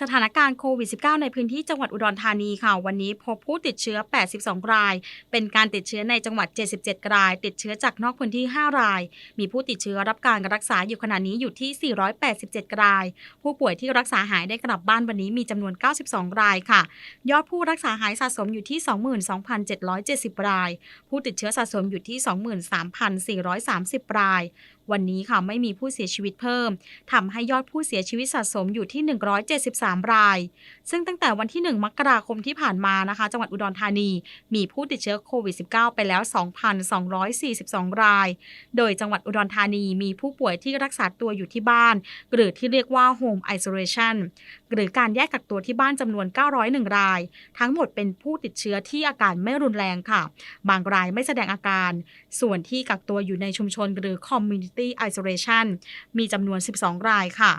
สถานการณ์โควิด -19 ในพื้นที่จังหวัดอุดรธานีค่ะ วันนี้พบผู้ติดเชื้อ 82 ราย เป็นการติดเชื้อในจังหวัด 77 ราย ติดเชื้อจากนอกพื้นที่ 5 ราย มีผู้ติดเชื้อรับการรักษาอยู่ขณะนี้อยู่ที่ 487 ราย ผู้ป่วยที่รักษาหายได้กลับบ้านวันนี้มีจำนวน 92 รายค่ะ ยอดผู้รักษาหายสะสมอยู่ที่ 22,770 ราย ผู้ติดเชื้อสะสมอยู่ที่ 23,430 รายวันนี้ค่ะไม่มีผู้เสียชีวิตเพิ่มทำให้ยอดผู้เสียชีวิตสะสมอยู่ที่ 173ราย ซึ่งตั้งแต่วันที่ 1 มกราคมที่ผ่านมานะคะ จังหวัดอุดรธานี มีผู้ติดเชื้อโควิด -19 ไปแล้ว 2,242 ราย โดยจังหวัดอุดรธานีมีผู้ป่วยที่รักษาตัวอยู่ที่บ้าน หรือที่เรียกว่า Home Isolation หรือการแยกกักตัวที่บ้านจำนวน 901 ราย ทั้งหมดเป็นผู้ติดเชื้อที่อาการไม่รุนแรงค่ะ บางรายไม่แสดงอาการ ส่วนที่กักตัวอยู่ในชุมชนหรือ Community Isolation มีจำนวน 12 รายค่ะ